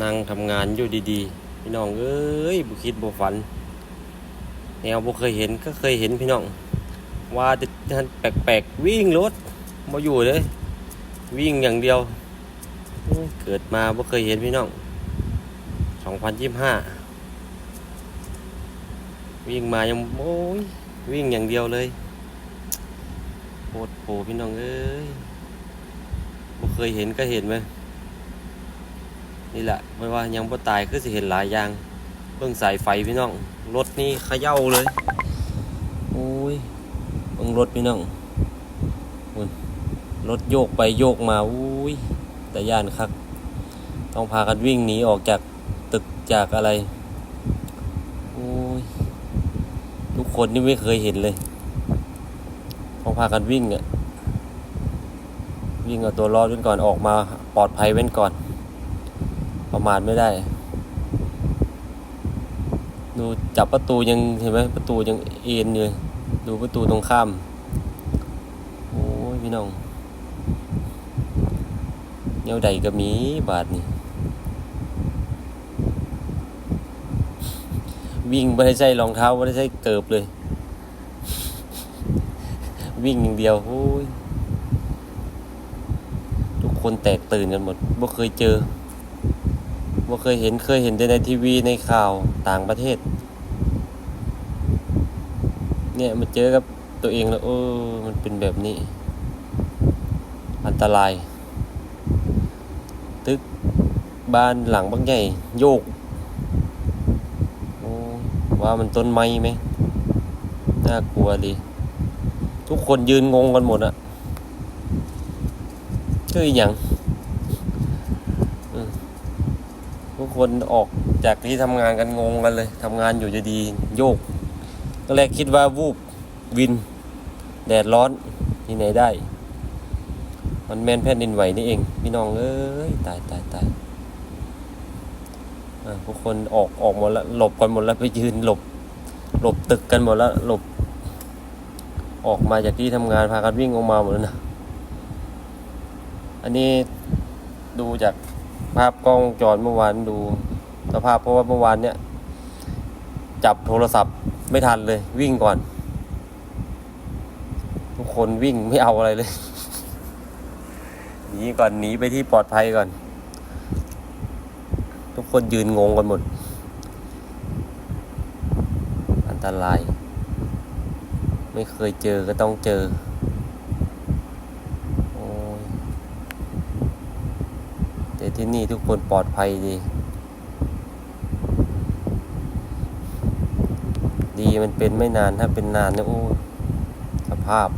นั่งทำงานอยู่ดีๆ พี่น้องเอ้ยบุคิดบุฝัน แนวบุเคยเห็นก็เคยเห็นพี่น้อง ว่าจะแปลกๆวิ่งรถมาอยู่เลย วิ่งอย่างเดียว เกิดมาบ่เคยเห็นพี่น้อง2025วิ่งมายังโอ้ยวิ่งอย่างเดียวเลยโคตรโผพี่น้องเอ้ยบ่เคยเห็นก็เห็นไหม นี่แหละไม่ว่ายังบ่ตายคือสิเห็นหลายอย่างเบิ่งสายไฟพี่น้องรถนี่เขย่าเลยโอ้ยเบิ่งรถพี่น้องรถโยกไปโยกมาอุ้ยแต่ย่านคัก ต้องพากันวิ่งหนีออกจากตึกจากอะไรโอ้ยทุกคนนี่ไม่เคยเห็นเลยต้องพากันวิ่งอะวิ่งเอาตัวรอดไว้ก่อนออกมาปลอดภัยไว้ก่อน ประมาทไม่ได้ ดูจับประตูยังเห็นไหมประตูยังเอ็นอยู่ดูประตูตรงข้าม โอ้ยพี่น้องเนียวใดก็มีบาทนี่วิ่งไม่ได้ใส่รองเท้าไม่ได้ใส่เกิบเลย วิ่งอย่างเดียวโอ้ยทุกคนแตกตื่นกันหมดบ่เคยเจอ บ่เคยเห็นเคยเห็นแต่ในทีวีในข่าวต่างประเทศ เนี่ยมาเจอกับตัวเองแล้วเออมันเป็นแบบนี้ อันตราย ตึกบ้านหลังบางใหญ่โยกโอ้ว่ามันต้นไม้ไหมน่ากลัวดีทุกคนยืนงงกันหมดอะคืออย่างอืม ทุกคนออกจากที่ทำงานกันงงกันเลยทำงานอยู่จะดีโยกตอนแรกคิดว่าวูบวิน แดดร้อนที่ไหนได้ มันแมนแผ่นดินไหวนี่เอง พี่น้องเอ้ยตายตายตายทุกคนออกออกหมดแล้วหลบกันหมดแล้วไปยืนหลบ หลบตึกกันหมดแล้วหลบ ออกมาจากที่ทำงานพากันวิ่งออกมาหมดแล้วนะอันนี้ดูจาก ภาพกล้องวงจรเมื่อวานดูสภาพเพราะว่าเมื่อวานเนี่ย จับโทรศัพท์ไม่ทันเลย วิ่งก่อน ทุกคนวิ่งไม่เอาอะไรเลยหนีก่อนหนีไปที่ปลอดภัยก่อน ทุกคนยืนงงกันหมด อันตราย ไม่เคยเจอก็ต้องเจอ โอ้ย แต่ที่นี่ทุกคนปลอดภัยดี ดีมันเป็นไม่นานถ้าเป็นนานเนี่ยโอ้สภาพ